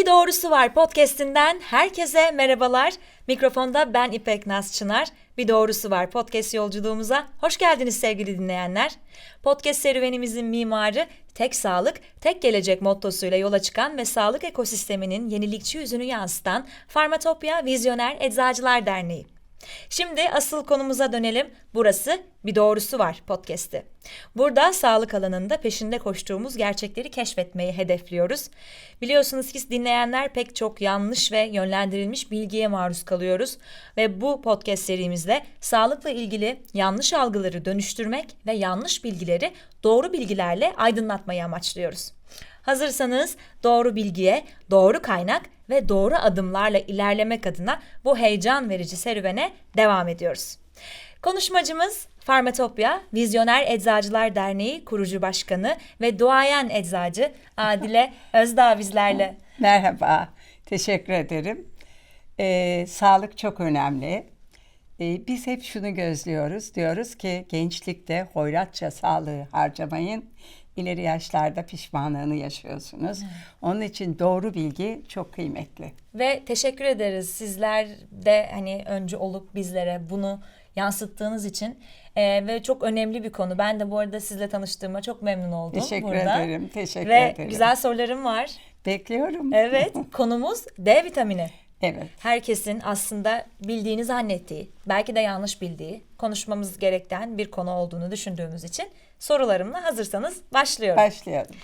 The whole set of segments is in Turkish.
Bir Doğrusu Var podcast'inden herkese merhabalar. Mikrofonda ben İpek Naz Çınar. Bir Doğrusu Var podcast yolculuğumuza hoş geldiniz sevgili dinleyenler. Podcast serüvenimizin mimarı tek sağlık, tek gelecek mottosuyla yola çıkan ve sağlık ekosisteminin yenilikçi yüzünü yansıtan Farmatopya Vizyoner Eczacılar Derneği. Şimdi asıl konumuza dönelim. Burası Bir Doğrusu Var podcast'i. Burada sağlık alanında peşinde koştuğumuz gerçekleri keşfetmeyi hedefliyoruz. Biliyorsunuz ki dinleyenler pek çok yanlış ve yönlendirilmiş bilgiye maruz kalıyoruz. Ve bu podcast serimizde sağlıkla ilgili yanlış algıları dönüştürmek ve yanlış bilgileri doğru bilgilerle aydınlatmayı amaçlıyoruz. Hazırsanız doğru bilgiye, doğru kaynak ve doğru adımlarla ilerlemek adına bu heyecan verici serüvene devam ediyoruz. Konuşmacımız Farmatopya Vizyoner Eczacılar Derneği kurucu başkanı ve duayen eczacı Adile Özdağ bizlerle. Merhaba, teşekkür ederim. Ee, sağlık çok önemli. Ee, biz hep şunu gözlüyoruz. Diyoruz ki gençlikte hoyratça sağlığı harcamayın. İleri yaşlarda pişmanlığını yaşıyorsunuz. Onun için doğru bilgi çok kıymetli. Ve teşekkür ederiz sizler de hani öncü olup bizlere bunu yansıttığınız için Ee, ve çok önemli bir konu. Ben de bu arada sizle tanıştığıma çok memnun oldum Teşekkür burada. ederim, teşekkür ve ederim. güzel sorularım var. Bekliyorum. Evet, konumuz D vitamini. Evet. Herkesin aslında bildiğini zannettiği, belki de yanlış bildiği, konuşmamız gereken bir konu olduğunu düşündüğümüz için sorularımla hazırsanız başlıyorum. Başlayalım.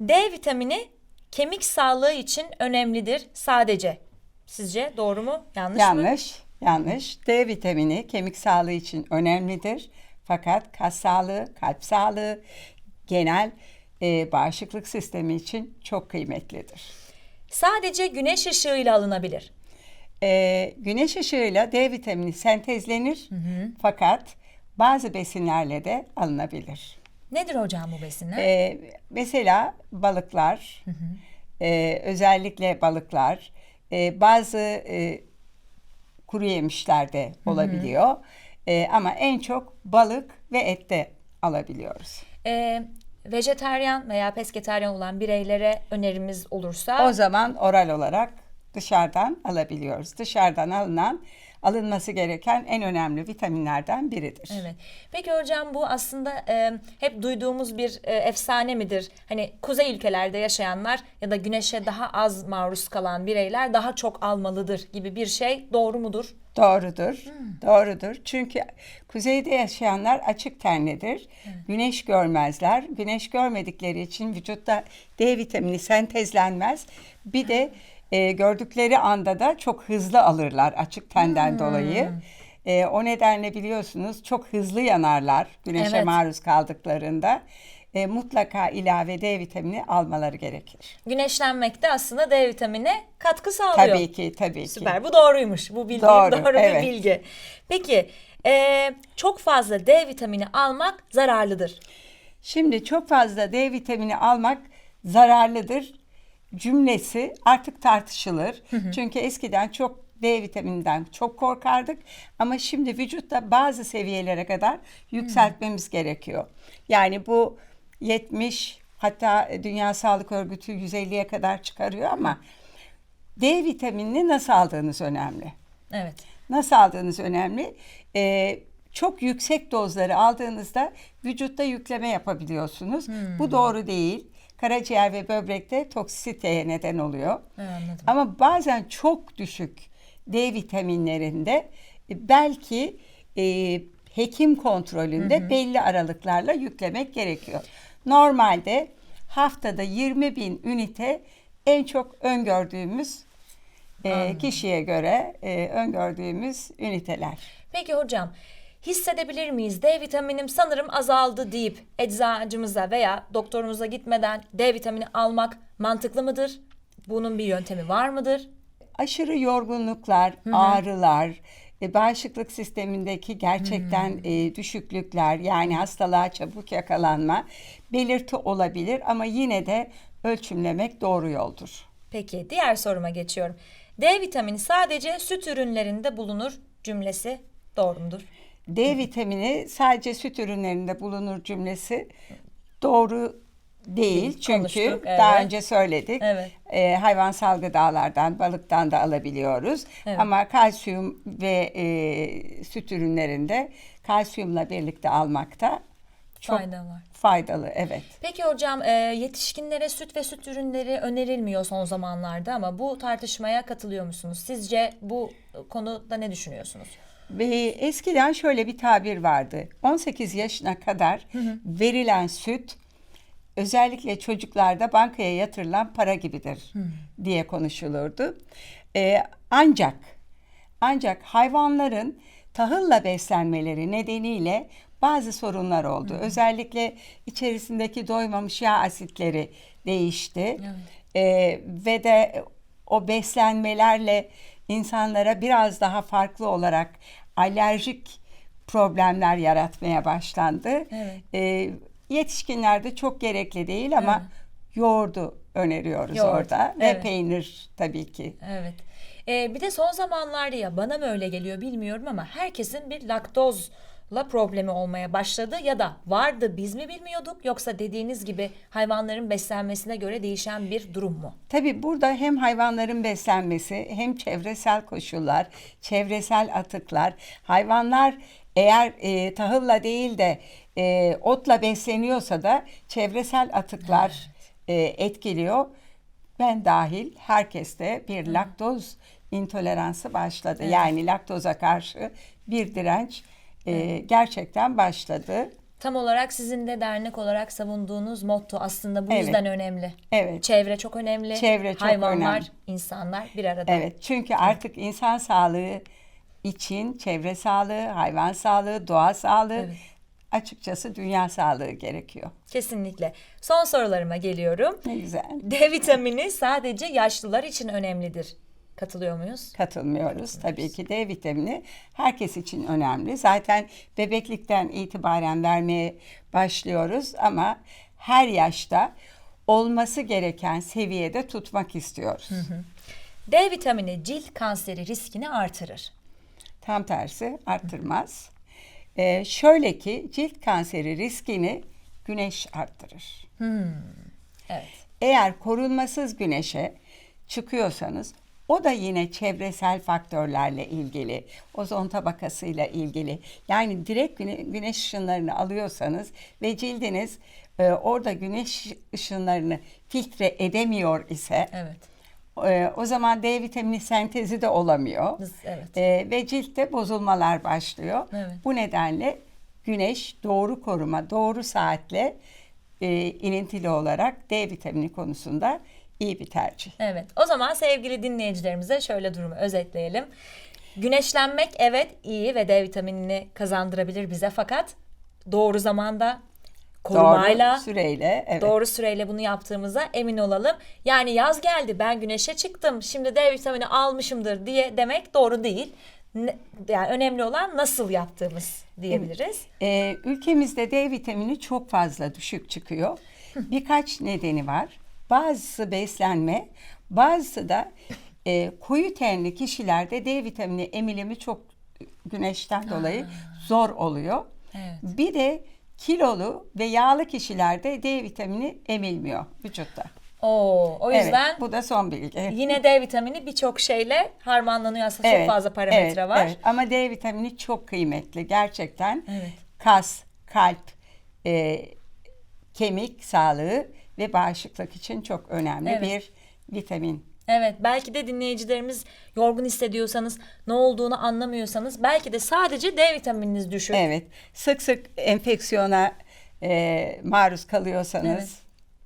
D vitamini kemik sağlığı için önemlidir sadece. Sizce doğru mu? Yanlış, mı? Yanlış, yanlış. D vitamini kemik sağlığı için önemlidir. Fakat kas sağlığı, kalp sağlığı, genel e, bağışıklık sistemi için çok kıymetlidir. Sadece güneş ışığıyla alınabilir. E, güneş ışığıyla D vitamini sentezlenir. Fakat bazı besinlerle de alınabilir. Nedir hocam bu besinler? E, mesela balıklar, e, özellikle balıklar, e, bazı e, kuru yemişlerde olabiliyor. E, ama en çok balık ve ette alabiliyoruz. Ee, vejeteryan veya pesketeryan olan bireylere önerimiz olursa O zaman oral olarak dışarıdan alabiliyoruz. Dışarıdan alınan alınması gereken en önemli vitaminlerden biridir. Evet. Peki hocam bu aslında e, hep duyduğumuz bir e, efsane midir? Hani kuzey ülkelerde yaşayanlar ya da güneşe daha az maruz kalan bireyler daha çok almalıdır gibi bir şey doğru mudur? Doğrudur. Doğrudur. Çünkü kuzeyde yaşayanlar açık tenlidir. Güneş görmezler. Güneş görmedikleri için vücutta D vitamini sentezlenmez. Bir de e, gördükleri anda da çok hızlı alırlar açık tenden dolayı. E, o nedenle biliyorsunuz çok hızlı yanarlar güneşe Evet. maruz kaldıklarında. E, mutlaka ilave D vitamini almaları gerekir. Güneşlenmek de aslında D vitamine katkı sağlıyor. Tabii ki, tabii ki. Süper. Bu doğruymuş. Bu bildiğim Doğru, doğru, bir evet. bilgi. Peki e, çok fazla D vitamini almak zararlıdır. Şimdi çok fazla D vitamini almak zararlıdır cümlesi artık tartışılır. Çünkü eskiden çok D vitamininden çok korkardık ama şimdi vücutta bazı seviyelere kadar yükseltmemiz gerekiyor. Yani bu 70 hatta Dünya Sağlık Örgütü 150'ye kadar çıkarıyor ama D vitaminini nasıl aldığınız önemli. Evet. Nasıl aldığınız önemli. Ee, çok yüksek dozları aldığınızda vücutta yükleme yapabiliyorsunuz. Bu doğru değil. Karaciğer ve böbrekte toksisiteye neden oluyor. Evet, anladım. Ama bazen çok düşük D vitaminlerinde e, belki e, hekim kontrolünde belli aralıklarla yüklemek gerekiyor. Normalde haftada 20 bin ünite en çok öngördüğümüz e, kişiye göre e, öngördüğümüz üniteler. Peki hocam hissedebilir miyiz? D vitaminim sanırım azaldı deyip eczacımıza veya doktorumuza gitmeden D vitamini almak mantıklı mıdır? Bunun bir yöntemi var mıdır? Aşırı yorgunluklar, ağrılar, e, bağışıklık sistemindeki gerçekten e, düşüklükler yani hastalığa çabuk yakalanma belirti olabilir ama yine de ölçümlemek doğru yoldur. Peki diğer soruma geçiyorum. D vitamini sadece süt ürünlerinde bulunur cümlesi doğru mudur? D vitamini sadece süt ürünlerinde bulunur cümlesi doğru Değil çünkü Konuştuk, daha evet. önce söyledik. Evet. E, hayvansal gıdalardan, balıktan da alabiliyoruz. Evet. Ama kalsiyum ve e, süt ürünlerinde kalsiyumla birlikte almakta çok Fayda var. faydalı. Evet. Peki hocam e, yetişkinlere süt ve süt ürünleri önerilmiyor son zamanlarda ama bu tartışmaya katılıyor musunuz? Sizce bu konuda ne düşünüyorsunuz? Ve eskiden şöyle bir tabir vardı. 18 yaşına kadar verilen süt özellikle çocuklarda bankaya yatırılan para gibidir diye konuşulurdu. Ee, ancak ancak hayvanların tahılla beslenmeleri nedeniyle bazı sorunlar oldu. Özellikle içerisindeki doymamış yağ asitleri değişti. Ee, ve de o beslenmelerle insanlara biraz daha farklı olarak alerjik problemler yaratmaya başlandı. Evet. Ee, yetişkinlerde çok gerekli değil ama yoğurdu öneriyoruz Yoğurt, orada ve evet. peynir tabii ki. Evet. E, bir de son zamanlarda ya bana mı öyle geliyor bilmiyorum ama herkesin bir laktozla problemi olmaya başladı ya da vardı biz mi bilmiyorduk yoksa dediğiniz gibi hayvanların beslenmesine göre değişen bir durum mu? Tabii burada hem hayvanların beslenmesi hem çevresel koşullar, çevresel atıklar, hayvanlar eğer e, tahılla değil de e, otla besleniyorsa da çevresel atıklar e, etkiliyor. Ben dahil herkeste bir laktoz intoleransı başladı. Yani laktoza karşı bir direnç e, gerçekten başladı. Tam olarak sizin de dernek olarak savunduğunuz motto aslında bu Evet. yüzden önemli. Evet. Çevre çok önemli. Çevre çok Hayvanlar, önemli. insanlar bir arada. Evet çünkü artık insan sağlığı için çevre sağlığı, hayvan sağlığı, doğa sağlığı Evet. açıkçası dünya sağlığı gerekiyor. Kesinlikle. Son sorularıma geliyorum. Ne güzel. D vitamini sadece yaşlılar için önemlidir. Katılıyor muyuz? Katılmıyoruz. Tabii ki D vitamini herkes için önemli. Zaten bebeklikten itibaren vermeye başlıyoruz ama her yaşta olması gereken seviyede tutmak istiyoruz. D vitamini cilt kanseri riskini artırır. Tam tersi arttırmaz. Ee, şöyle ki cilt kanseri riskini güneş arttırır. Evet. Eğer korunmasız güneşe çıkıyorsanız o da yine çevresel faktörlerle ilgili, ozon tabakasıyla ilgili. Yani direkt güne- güneş ışınlarını alıyorsanız ve cildiniz e, orada güneş ışınlarını filtre edemiyor ise Evet. e, o zaman D vitamini sentezi de olamıyor. Evet. E, ve ciltte bozulmalar başlıyor. Evet. Bu nedenle güneş doğru koruma, doğru saatle e, inintili olarak D vitamini konusunda iyi bir tercih. Evet. O zaman sevgili dinleyicilerimize şöyle durumu özetleyelim. Güneşlenmek evet iyi ve D vitaminini kazandırabilir bize fakat doğru zamanda korumayla Doğru süreyle. Evet. Doğru süreyle bunu yaptığımıza emin olalım. Yani yaz geldi ben güneşe çıktım şimdi D vitamini almışımdır diye demek doğru değil. Yani önemli olan nasıl yaptığımız diyebiliriz. Ee, ülkemizde D vitamini çok fazla düşük çıkıyor. Birkaç nedeni var. Bazısı beslenme, bazısı da e, koyu tenli kişilerde D vitamini emilimi çok güneşten dolayı zor oluyor. Evet. Bir de kilolu ve yağlı kişilerde D vitamini emilmiyor vücutta. Oo, o yüzden Evet, bu da son bilgi. yine D vitamini birçok şeyle harmanlanıyor aslında çok Evet, fazla parametre evet, var. evet. Ama D vitamini çok kıymetli gerçekten. Evet. Kas, kalp, e, kemik sağlığı ve bağışıklık için çok önemli Evet. bir vitamin. Evet belki de dinleyicilerimiz yorgun hissediyorsanız ne olduğunu anlamıyorsanız belki de sadece D vitamininiz düşük. Evet. Sık sık enfeksiyona e, maruz kalıyorsanız Evet.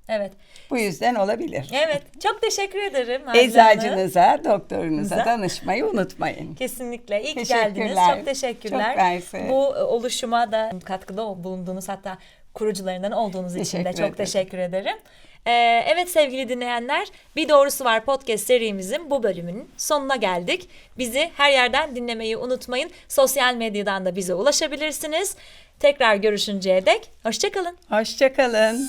Evet. bu yüzden olabilir. Evet. Çok teşekkür ederim. Eczacınıza, doktorunuza Za- danışmayı unutmayın. Kesinlikle. Teşekkürler. geldiniz. Çok teşekkürler. Çok mersi. Bu oluşuma da katkıda bulunduğunuz hatta kurucularından olduğunuz için de Teşekkür çok ederim. teşekkür ederim. Ee, evet sevgili dinleyenler Bir Doğrusu Var podcast serimizin bu bölümünün sonuna geldik. Bizi her yerden dinlemeyi unutmayın. Sosyal medyadan da bize ulaşabilirsiniz. Tekrar görüşünceye dek hoşçakalın. Hoşçakalın.